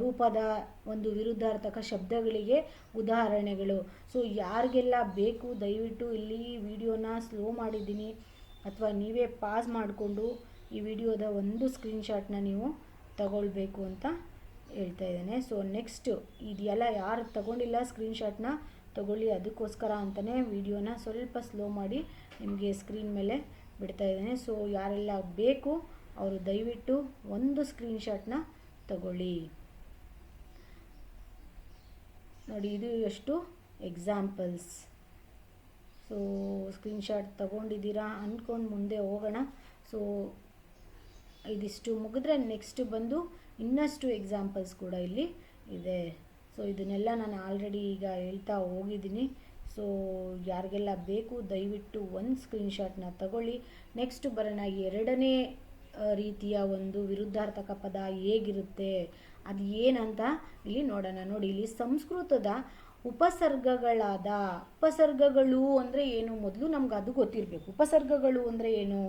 ರೂಪದ ಒಂದು ವಿರುದ್ಧಾರ್ಥಕ ಶಬ್ದಗಳಿಗೆ ಉದಾಹರಣೆಗಳು. ಸೊ ಯಾರಿಗೆಲ್ಲ ಬೇಕು, ದಯವಿಟ್ಟು ಇಲ್ಲಿ ವಿಡಿಯೋನ ಸ್ಲೋ ಮಾಡಿದ್ದೀನಿ. ಅಥವಾ ನೀವೇ ಪಾಸ್ ಮಾಡಿಕೊಂಡು ಈ ವಿಡಿಯೋದ ಒಂದು ಸ್ಕ್ರೀನ್ಶಾಟ್ನ ನೀವು ತಗೊಳ್ಬೇಕು ಅಂತ ಹೇಳ್ತಾ ಇದ್ದೇನೆ. ಸೊ ನೆಕ್ಸ್ಟು ಇದೆಲ್ಲ ಯಾರು ತಗೊಂಡಿಲ್ಲ ಸ್ಕ್ರೀನ್ಶಾಟ್ನ ತಗೊಳ್ಳಿ ಅದಕ್ಕೋಸ್ಕರ ಅಂತಲೇ ವಿಡಿಯೋನ ಸ್ವಲ್ಪ ಸ್ಲೋ ಮಾಡಿ ನಿಮಗೆ ಸ್ಕ್ರೀನ್ ಮೇಲೆ ಬಿಡ್ತಾ ಇದ್ದೇನೆ. ಸೊ ಯಾರೆಲ್ಲ ಬೇಕು, ಅವರು ದಯವಿಟ್ಟು ಒಂದು ಸ್ಕ್ರೀನ್ಶಾಟ್ನ ತಗೊಳ್ಳಿ. ನೋಡಿ, ಇದು ಎಷ್ಟು ಎಕ್ಸಾಂಪಲ್ಸ್ ಸೊ ಸ್ಕ್ರೀನ್ಶಾಟ್ ತೊಗೊಂಡಿದ್ದೀರಾ ಅಂದ್ಕೊಂಡು ಮುಂದೆ ಹೋಗೋಣ. ಸೊ ಇದಿಷ್ಟು ಮುಗಿದ್ರೆ ನೆಕ್ಸ್ಟ್ ಬಂದು ಇನ್ನಷ್ಟು ಎಕ್ಸಾಂಪಲ್ಸ್ ಕೂಡ ಇಲ್ಲಿ ಇದೆ. ಸೊ ಇದನ್ನೆಲ್ಲ ನಾನು ಆಲ್ರೆಡಿ ಈಗ ಹೇಳ್ತಾ ಹೋಗಿದ್ದೀನಿ. ಸೊ ಯಾರಿಗೆಲ್ಲ ಬೇಕು ದಯವಿಟ್ಟು ಒಂದು ಸ್ಕ್ರೀನ್ಶಾಟ್ನ ತಗೊಳ್ಳಿ. ನೆಕ್ಸ್ಟ್ ಬರೋಣ ಎರಡನೇ ರೀತಿಯ ಒಂದು ವಿರುದ್ಧಾರ್ಥಕ ಪದ ಹೇಗಿರುತ್ತೆ, ಅದು ಏನಂತ ಇಲ್ಲಿ ನೋಡೋಣ. ನೋಡಿ, ಇಲ್ಲಿ ಸಂಸ್ಕೃತದ ಉಪಸರ್ಗಗಳಾದ, ಉಪಸರ್ಗಗಳು ಅಂದರೆ ಏನು ಮೊದಲು ನಮ್ಗೆ ಅದು ಗೊತ್ತಿರಬೇಕು. ಉಪಸರ್ಗಗಳು ಅಂದರೆ ಏನು?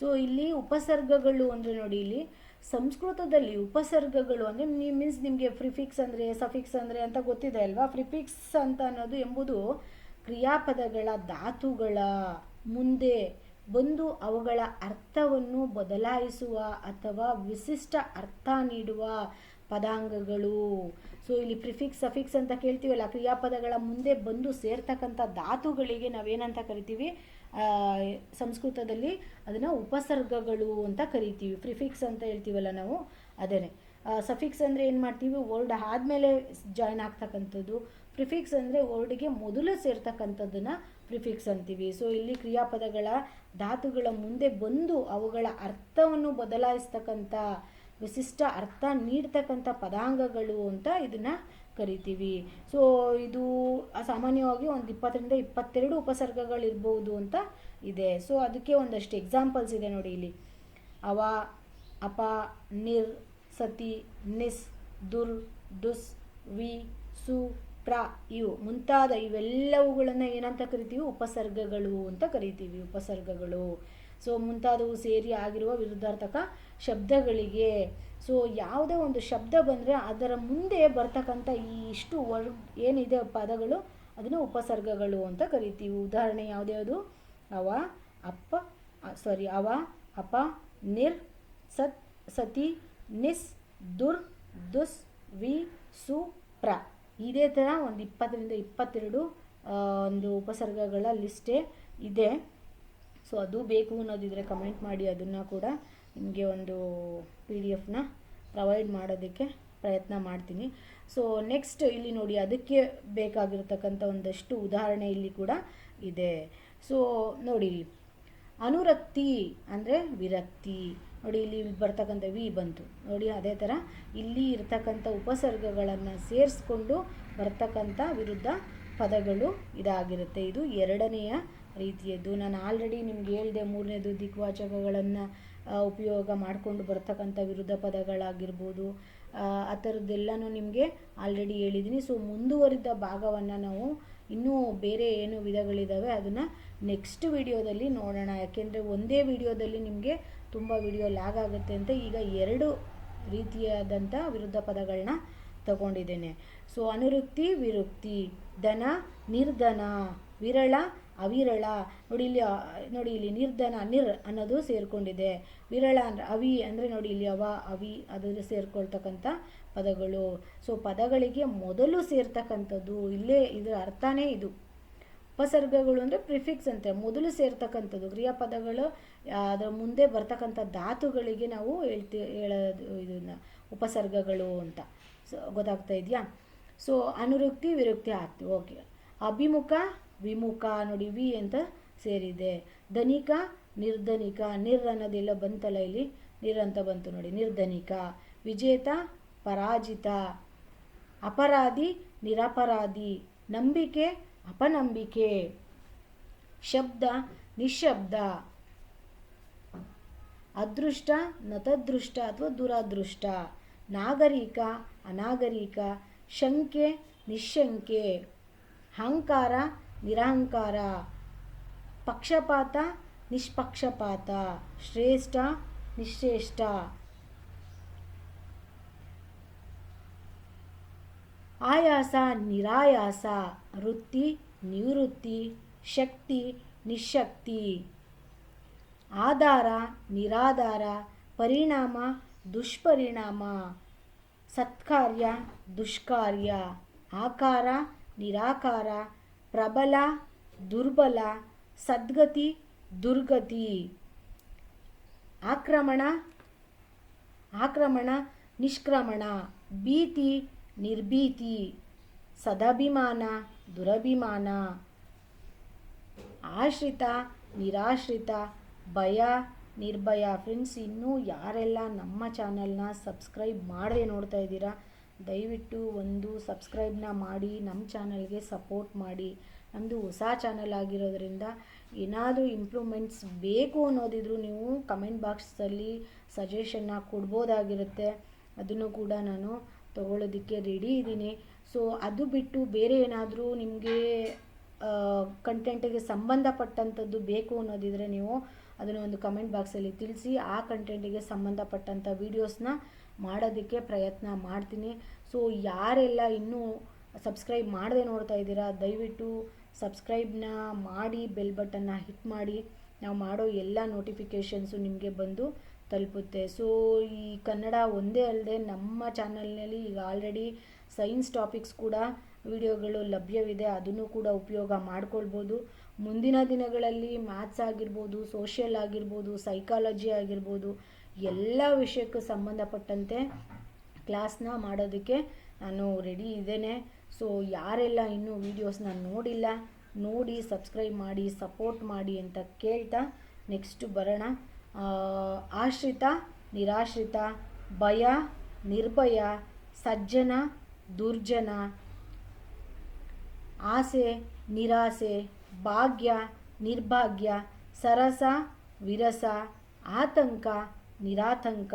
ಸೊ ಇಲ್ಲಿ ಉಪಸರ್ಗಗಳು ಅಂದರೆ ನೋಡಿ, ಇಲ್ಲಿ ಸಂಸ್ಕೃತದಲ್ಲಿ ಉಪಸರ್ಗಗಳು ಅಂದರೆ ಮೀನ್ಸ್ ನಿಮಗೆ ಪ್ರಿಫಿಕ್ಸ್ ಅಂದರೆ ಸಫಿಕ್ಸ್ ಅಂದರೆ ಅಂತ ಗೊತ್ತಿದೆ ಅಲ್ವಾ? ಪ್ರಿಫಿಕ್ಸ್ ಅಂತ ಅನ್ನೋದು ಎಂಬುದು ಕ್ರಿಯಾಪದಗಳ ಧಾತುಗಳ ಮುಂದೆ ಬಂದು ಅವುಗಳ ಅರ್ಥವನ್ನು ಬದಲಾಯಿಸುವ ಅಥವಾ ವಿಶಿಷ್ಟ ಅರ್ಥ ನೀಡುವ ಪದಾಂಗಗಳು. ಸೊ ಇಲ್ಲಿ ಪ್ರಿಫಿಕ್ಸ್ ಸಫಿಕ್ಸ್ ಅಂತ ಕೇಳ್ತೀವಲ್ಲ, ಕ್ರಿಯಾಪದಗಳ ಮುಂದೆ ಬಂದು ಸೇರ್ತಕ್ಕಂಥ ಧಾತುಗಳಿಗೆ ನಾವೇನಂತ ಕರಿತೀವಿ? ಸಂಸ್ಕೃತದಲ್ಲಿ ಅದನ್ನು ಉಪಸರ್ಗಗಳು ಅಂತ ಕರಿತೀವಿ. ಪ್ರಿಫಿಕ್ಸ್ ಅಂತ ಹೇಳ್ತೀವಲ್ಲ ನಾವು ಅದೇ ಸಫಿಕ್ಸ್ ಅಂದರೆ ಏನು ಮಾಡ್ತೀವಿ? ವರ್ಡ್ ಆದಮೇಲೆ ಜಾಯ್ನ್ ಆಗ್ತಕ್ಕಂಥದ್ದು. ಪ್ರಿಫಿಕ್ಸ್ ಅಂದರೆ ವರ್ಡ್ಗೆ ಮೊದಲು ಸೇರ್ತಕ್ಕಂಥದ್ದನ್ನು ಪ್ರಿಫಿಕ್ಸ್ ಅಂತೀವಿ. ಸೊ ಇಲ್ಲಿ ಕ್ರಿಯಾಪದಗಳ ಧಾತುಗಳ ಮುಂದೆ ಬಂದು ಅವುಗಳ ಅರ್ಥವನ್ನು ಬದಲಾಯಿಸ್ತಕ್ಕಂಥ ವಿಶಿಷ್ಟ ಅರ್ಥ ನೀಡ್ತಕ್ಕಂಥ ಪದಾಂಗಗಳು ಅಂತ ಇದನ್ನು ಕರಿತೀವಿ. ಸೊ ಇದು ಸಾಮಾನ್ಯವಾಗಿ ಒಂದು ಇಪ್ಪತ್ತರಿಂದ ಇಪ್ಪತ್ತೆರಡು ಉಪಸರ್ಗಗಳಿರ್ಬೋದು ಅಂತ ಇದೆ. ಸೊ ಅದಕ್ಕೆ ಒಂದಷ್ಟು ಎಕ್ಸಾಂಪಲ್ಸ್ ಇದೆ ನೋಡಿ ಇಲ್ಲಿ. ಅವ, ಅಪ, ನಿರ್, ಸತಿ, ನಿಸ್, ದುರ್, ದುಸ್, ವಿ, ಸು, ಪ್ರ, ಇವು ಮುಂತಾದ ಇವೆಲ್ಲವುಗಳನ್ನು ಏನಂತ ಕರಿತೀವಿ? ಉಪಸರ್ಗಗಳು ಅಂತ ಕರಿತೀವಿ, ಉಪಸರ್ಗಗಳು. ಸೊ ಮುಂತಾದವು ಸೇರಿ ಆಗಿರುವ ವಿರುದ್ಧಾರ್ಥಕ ಶಬ್ದಗಳಿಗೆ. ಸೊ ಯಾವುದೇ ಒಂದು ಶಬ್ದ ಬಂದರೆ ಅದರ ಮುಂದೆ ಬರ್ತಕ್ಕಂಥ ಈ ಇಷ್ಟು ವರ್ಗ ಏನಿದೆ ಪದಗಳು, ಅದನ್ನು ಉಪಸರ್ಗಗಳು ಅಂತ ಕರಿತೀವಿ. ಉದಾಹರಣೆ ಯಾವುದ್ಯಾವುದು ಅವ, ಅಪ್ಪ ಸಾರಿ ಅವ, ಅಪ, ನಿರ್, ಸತ್, ಸತಿ, ನಿಸ್, ದುರ್, ದುಸ್, ವಿ, ಸು, ಪ್ರ. ಇದೇ ಥರ ಒಂದು ಇಪ್ಪತ್ತರಿಂದ ಇಪ್ಪತ್ತೆರಡು ಒಂದು ಉಪಸರ್ಗಗಳ ಲಿಸ್ಟೇ ಇದೆ. ಸೊ ಅದು ಬೇಕು ಅನ್ನೋದಿದ್ರೆ ಕಮೆಂಟ್ ಮಾಡಿ ಅದನ್ನು ಕೂಡ ನಿಮಗೆ ಒಂದು ಪಿ ಡಿ ಎಫ್ನ ಪ್ರೊವೈಡ್ ಮಾಡೋದಕ್ಕೆ ಪ್ರಯತ್ನ ಮಾಡ್ತೀನಿ. ಸೊ ನೆಕ್ಸ್ಟ್ ಇಲ್ಲಿ ನೋಡಿ ಅದಕ್ಕೆ ಬೇಕಾಗಿರತಕ್ಕಂಥ ಒಂದಷ್ಟು ಉದಾಹರಣೆ ಇಲ್ಲಿ ಕೂಡ ಇದೆ. ಸೊ ನೋಡಿ, ಅನುರಕ್ತಿ ಅಂದರೆ ವಿರಕ್ತಿ. ನೋಡಿ, ಇಲ್ಲಿ ಬರ್ತಕ್ಕಂಥ ವಿ ಬಂತು. ನೋಡಿ, ಅದೇ ಥರ ಇಲ್ಲಿ ಇರ್ತಕ್ಕಂಥ ಉಪಸರ್ಗಗಳನ್ನು ಸೇರಿಸ್ಕೊಂಡು ಬರ್ತಕ್ಕಂಥ ವಿರುದ್ಧ ಪದಗಳು ಇದಾಗಿರುತ್ತೆ. ಇದು ಎರಡನೆಯ ರೀತಿಯದ್ದು. ನಾನು ಆಲ್ರೆಡಿ ನಿಮ್ಗೆ ಹೇಳಿದೆ ಮೂರನೇದು ದಿಕ್ವಾಚಕಗಳನ್ನು ಉಪಯೋಗ ಮಾಡಿಕೊಂಡು ಬರ್ತಕ್ಕಂಥ ವಿರುದ್ಧ ಪದಗಳಾಗಿರ್ಬೋದು. ಆ, ಥರದ್ದೆಲ್ಲನೂ ನಿಮಗೆ ಆಲ್ರೆಡಿ ಹೇಳಿದ್ದೀನಿ ಸೊ ಮುಂದುವರಿದ ಭಾಗವನ್ನು ನಾವು ಇನ್ನೂ ಬೇರೆ ಏನು ವಿಧಗಳಿದ್ದಾವೆ ಅದನ್ನು ನೆಕ್ಸ್ಟ್ ವಿಡಿಯೋದಲ್ಲಿ ನೋಡೋಣ. ಯಾಕೆಂದರೆ ಒಂದೇ ವಿಡಿಯೋದಲ್ಲಿ ನಿಮಗೆ ತುಂಬ ವಿಡಿಯೋ ಲ್ಯಾಗ್ ಆಗುತ್ತೆ ಅಂತ ಈಗ ಎರಡು ರೀತಿಯಾದಂಥ ವಿರುದ್ಧ ಪದಗಳನ್ನ ತಗೊಂಡಿದ್ದೇನೆ. ಸೊ ಅನಿರುಕ್ತಿ ವಿರುಕ್ತಿ ದನ ನಿರ್ಧನ ವಿರಳ ಅವಿರಳ, ನೋಡಿ ಇಲ್ಲಿ ನೋಡಿ ಇಲ್ಲಿ ನಿರ್ಧನ, ನಿರ್ ಅನ್ನೋದು ಸೇರಿಕೊಂಡಿದೆ. ವಿರಳ ಅಂದರೆ ಅವಿ ಅಂದರೆ ನೋಡಿ ಇಲ್ಲಿ ಅವ, ಅವಿ ಅದು ಸೇರ್ಕೊಳ್ತಕ್ಕಂಥ ಪದಗಳು. ಸೊ ಪದಗಳಿಗೆ ಮೊದಲು ಸೇರ್ತಕ್ಕಂಥದ್ದು, ಇಲ್ಲೇ ಇದರ ಅರ್ಥನೇ ಇದು. ಉಪಸರ್ಗಗಳು ಅಂದರೆ ಪ್ರಿಫಿಕ್ಸ್ ಅಂತೆ, ಮೊದಲು ಸೇರ್ತಕ್ಕಂಥದ್ದು. ಕ್ರಿಯಾಪದಗಳು ಅದರ ಮುಂದೆ ಬರ್ತಕ್ಕಂಥ ಧಾತುಗಳಿಗೆ ನಾವು ಹೇಳ್ತಿ, ಹೇಳೋದು ಇದನ್ನ, ಉಪಸರ್ಗಗಳು ಅಂತ. ಸೊ ಗೊತ್ತಾಗ್ತಾ ಇದೆಯಾ? ಸೊ ಅನುರುಕ್ತಿ ವಿರುಕ್ತಿ ಆಗ್ತೀವಿ ಓಕೆ ಅಭಿಮುಖ ವಿಮುಖ ನೋಡಿ ವಿ ಅಂತ ಸೇರಿದೆ. ಧನಿಕ, ನಿರ್ಧನಿಕ ನಿರ್ ಅನ್ನೋದಿಲ್ಲ ಬಂತಲ್ಲ ಇಲ್ಲಿ ನಿರ್ ಅಂತ ಬಂತು ನೋಡಿ, ನಿರ್ಧನಿಕ. ವಿಜೇತ, ಪರಾಜಿತ. ಅಪರಾಧಿ, ನಿರಪರಾಧಿ. ನಂಬಿಕೆ, ಅಪನಂಬಿಕೆ. ಶಬ್ದ, ನಿಶಬ್ದ. ಅದೃಷ್ಟ, ನತದೃಷ್ಟ ಅಥವಾ ದುರಾದೃಷ್ಟ. ನಾಗರಿಕ, ಅನಾಗರಿಕ. ಶಂಕೆ, ನಿಶಂಕೆ. ಅಹಂಕಾರ ನಿರಹಂಕಾರ ಪಕ್ಷಪಾತ, ನಿಷ್ಪಕ್ಷಪಾತ. ಶ್ರೇಷ್ಠ, ನಿಶ್ರೇಷ್ಠ. ಆಯಾಸ, ನಿರಾಯಾಸ. ವೃತ್ತಿ, ನಿವೃತ್ತಿ. ಶಕ್ತಿ, ನಿಶಕ್ತಿ. ಆಧಾರ, ನಿರಾಧಾರ. ಪರಿಣಾಮ, ದುಷ್ಪರಿಣಾಮ. ಸತ್ಕಾರ್ಯ, ದುಷ್ಕಾರ್ಯ. ಆಕಾರ, ನಿರಾಕಾರ. ಪ್ರಬಲ, ದುರ್ಬಲ, ಸದ್ಗತಿ, ದುರ್ಗತಿ. ಆಕ್ರಮಣ ಆಕ್ರಮಣ, ನಿಷ್ಕ್ರಮಣ. ಭೀತಿ, ನಿರ್ಭೀತಿ. ಸದಭಿಮಾನ, ದುರಭಿಮಾನ. ಆಶ್ರಿತ, ನಿರಾಶ್ರಿತ, ಭಯ, ನಿರ್ಭಯ. ಫ್ರೆಂಡ್ಸ್ ಇನ್ನೂ ಯಾರೆಲ್ಲ ನಮ್ಮ ಚಾನಲ್ನ ಸಬ್ಸ್ಕ್ರೈಬ್ ಮಾಡದೆ ನೋಡ್ತಾ ಇದ್ದೀರಾ ದಯವಿಟ್ಟು ಒಂದು ಸಬ್ಸ್ಕ್ರೈಬ್ನ ಮಾಡಿ, ನಮ್ಮ ಚಾನಲ್ಗೆ ಸಪೋರ್ಟ್ ಮಾಡಿ. ನಮ್ಮದು ಹೊಸ ಚಾನಲ್ ಆಗಿರೋದ್ರಿಂದ ಏನಾದರೂ ಇಂಪ್ರೂವ್ಮೆಂಟ್ಸ್ ಬೇಕು ಅನ್ನೋದಿದ್ರು ನೀವು ಕಮೆಂಟ್ ಬಾಕ್ಸಲ್ಲಿ ಸಜೆಷನ್ನ ಕೊಡ್ಬೋದಾಗಿರುತ್ತೆ. ಅದನ್ನು ಕೂಡ ನಾನು ತಗೊಳ್ಳೋದಕ್ಕೆ ರೆಡಿ ಇದ್ದೀನಿ. ಸೊ, ಅದು ಬಿಟ್ಟು ಬೇರೆ ಏನಾದರೂ ನಿಮಗೆ ಕಂಟೆಂಟಿಗೆ ಸಂಬಂಧಪಟ್ಟಂಥದ್ದು ಬೇಕು ಅನ್ನೋದಿದ್ರೆ ನೀವು ಅದನ್ನು ಒಂದು ಕಮೆಂಟ್ ಬಾಕ್ಸಲ್ಲಿ ತಿಳಿಸಿ, ಆ ಕಂಟೆಂಟಿಗೆ ಸಂಬಂಧಪಟ್ಟಂಥ ವೀಡಿಯೋಸ್ನ ಮಾಡೋದಕ್ಕೆ ಪ್ರಯತ್ನ ಮಾಡ್ತೀನಿ. ಸೊ ಯಾರೆಲ್ಲ ಇನ್ನೂ ಸಬ್ಸ್ಕ್ರೈಬ್ ಮಾಡದೆ ನೋಡ್ತಾ ಇದ್ದೀರಾ, ದಯವಿಟ್ಟು ಸಬ್ಸ್ಕ್ರೈಬ್ನ ಮಾಡಿ ಬೆಲ್ ಬಟನ್ನ ಹಿಟ್ ಮಾಡಿ. ನಾವು ಮಾಡೋ ಎಲ್ಲ ನೋಟಿಫಿಕೇಷನ್ಸು ನಿಮಗೆ ಬಂದು ತಲುಪುತ್ತೆ. ಸೊ ಈ ಕನ್ನಡ ಒಂದೇ ಅಲ್ಲದೆ ನಮ್ಮ ಚಾನಲ್ನಲ್ಲಿ ಈಗ ಆಲ್ರೆಡಿ ಸೈನ್ಸ್ ಟಾಪಿಕ್ಸ್ ಕೂಡ ವಿಡಿಯೋಗಳು ಲಭ್ಯವಿದೆ. ಅದನ್ನು ಕೂಡ ಉಪಯೋಗ ಮಾಡ್ಕೊಳ್ಬೋದು. ಮುಂದಿನ ದಿನಗಳಲ್ಲಿ ಮ್ಯಾಥ್ಸ್ ಆಗಿರ್ಬೋದು ಸೋಷಿಯಲ್ ಆಗಿರ್ಬೋದು ಸೈಕಾಲಜಿ ಆಗಿರ್ಬೋದು ಎಲ್ಲ ವಿಷಯಕ್ಕೂ ಸಂಬಂಧಪಟ್ಟಂತೆ ಕ್ಲಾಸ್ನ ಮಾಡೋದಕ್ಕೆ ನಾನು ರೆಡಿ ಇದ್ದೇನೆ. ಸೊ, ಯಾರೆಲ್ಲ ಇನ್ನೂ ವೀಡಿಯೋಸ್ನ ನೋಡಿಲ್ಲ, ನೋಡಿ, ಸಬ್ಸ್ಕ್ರೈಬ್ ಮಾಡಿ, ಸಪೋರ್ಟ್ ಮಾಡಿ ಅಂತ ಕೇಳ್ತಾ ನೆಕ್ಸ್ಟ್ ಬರೋಣ. ಆಶ್ರಿತ, ನಿರಾಶ್ರಿತ, ಭಯ, ನಿರ್ಭಯ, ಸಜ್ಜನ, ದುರ್ಜನ, ಆಸೆ, ನಿರಾಸೆ, ಭಾಗ್ಯ, ನಿರ್ಭಾಗ್ಯ, ಸರಸ, ವಿರಸ, ಆತಂಕ ನಿರಾತಂಕ,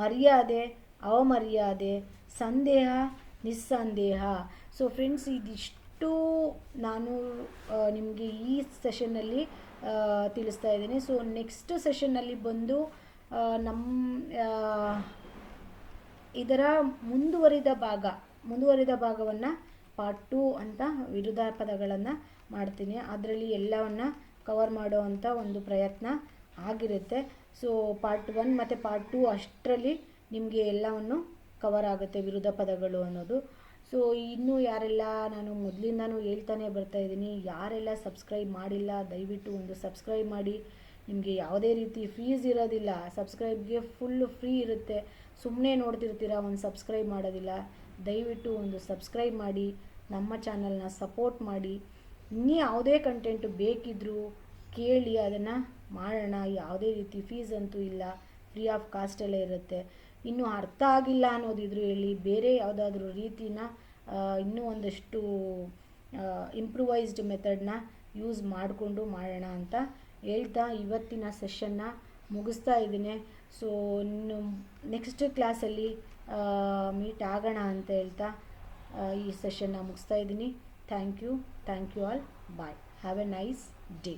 ಮರ್ಯಾದೆ, ಅವಮರ್ಯಾದೆ, ಸಂದೇಹ, ನಿಸ್ಸಂದೇಹ. ಸೊ ಫ್ರೆಂಡ್ಸ್ ಇದಿಷ್ಟು ನಾನು ನಿಮಗೆ ಈ ಸೆಷನ್ನಲ್ಲಿ ತಿಳಿಸ್ತಾ ಇದ್ದೀನಿ. ಸೊ ನೆಕ್ಸ್ಟ್ ಸೆಷನ್ನಲ್ಲಿ ಬಂದು ನಮ್ಮ ಇದರ ಮುಂದುವರಿದ ಭಾಗ, ಮುಂದುವರಿದ ಭಾಗವನ್ನು ಪಾರ್ಟ್ ಟು ಅಂತ ವಿರುದ್ಧ ಪದಗಳನ್ನು ಮಾಡ್ತೀನಿ. ಅದರಲ್ಲಿ ಎಲ್ಲವನ್ನು ಕವರ್ ಮಾಡೋ ಒಂದು ಪ್ರಯತ್ನ ಆಗಿರುತ್ತೆ. ಸೊ ಪಾರ್ಟ್ ಒನ್ ಮತ್ತು ಪಾರ್ಟ್ ಟು ಅಷ್ಟರಲ್ಲಿ ನಿಮಗೆ ಎಲ್ಲವನ್ನು ಕವರ್ ಆಗುತ್ತೆ ವಿರುದ್ಧ ಪದಗಳು ಅನ್ನೋದು. ಸೊ ಇನ್ನೂ ಯಾರೆಲ್ಲ ನಾನು ಮೊದಲಿಂದನೂ ಹೇಳ್ತಾನೆ ಬರ್ತಾ ಇದ್ದೀನಿ, ಯಾರೆಲ್ಲ ಸಬ್ಸ್ಕ್ರೈಬ್ ಮಾಡಿಲ್ಲ, ದಯವಿಟ್ಟು ಒಂದು ಸಬ್ಸ್ಕ್ರೈಬ್ ಮಾಡಿ. ನಿಮಗೆ ಯಾವುದೇ ರೀತಿ ಫೀಸ್ ಇರೋದಿಲ್ಲ ಸಬ್ಸ್ಕ್ರೈಬ್ಗೆ ಫುಲ್ಲು ಫ್ರೀ ಇರುತ್ತೆ. ಸುಮ್ಮನೆ ನೋಡ್ತಿರ್ತೀರ, ಒಂದು ಸಬ್ಸ್ಕ್ರೈಬ್ ಮಾಡೋದಿಲ್ಲ. ದಯವಿಟ್ಟು ಒಂದು ಸಬ್ಸ್ಕ್ರೈಬ್ ಮಾಡಿ, ನಮ್ಮ ಚಾನಲ್ನ ಸಪೋರ್ಟ್ ಮಾಡಿ. ಇನ್ನೂ ಯಾವುದೇ ಕಂಟೆಂಟು ಬೇಕಿದ್ದರೂ ಕೇಳಿ ಅದನ್ನು ಮಾಡೋಣ. ಯಾವುದೇ ರೀತಿ ಫೀಸ್ ಅಂತೂ ಇಲ್ಲ. ಫ್ರೀ ಆಫ್ ಕಾಸ್ಟಲ್ಲೇ ಇರುತ್ತೆ. ಇನ್ನು ಅರ್ಥ ಆಗಿಲ್ಲ ಅನ್ನೋದಿದ್ರು ಹೇಳಿ, ಬೇರೆ ಯಾವುದಾದ್ರೂ ರೀತಿನ ಇನ್ನೂ ಒಂದಷ್ಟು ಇಂಪ್ರೂವೈಸ್ಡ್ ಮೆಥಡ್ನ ಯೂಸ್ ಮಾಡಿಕೊಂಡು ಮಾಡೋಣ ಅಂತ ಹೇಳ್ತಾ ಇವತ್ತಿನ ಸೆಷನ್ನ ಮುಗಿಸ್ತಾ ಇದ್ದೀನಿ. ಸೊ ಇನ್ನು ನೆಕ್ಸ್ಟ್ ಕ್ಲಾಸಲ್ಲಿ ಮೀಟ್ ಆಗೋಣ ಅಂತ ಹೇಳ್ತಾ ಈ ಸೆಷನ್ನ ಮುಗಿಸ್ತಾ ಇದ್ದೀನಿ. Thank you thank you all bye have a nice day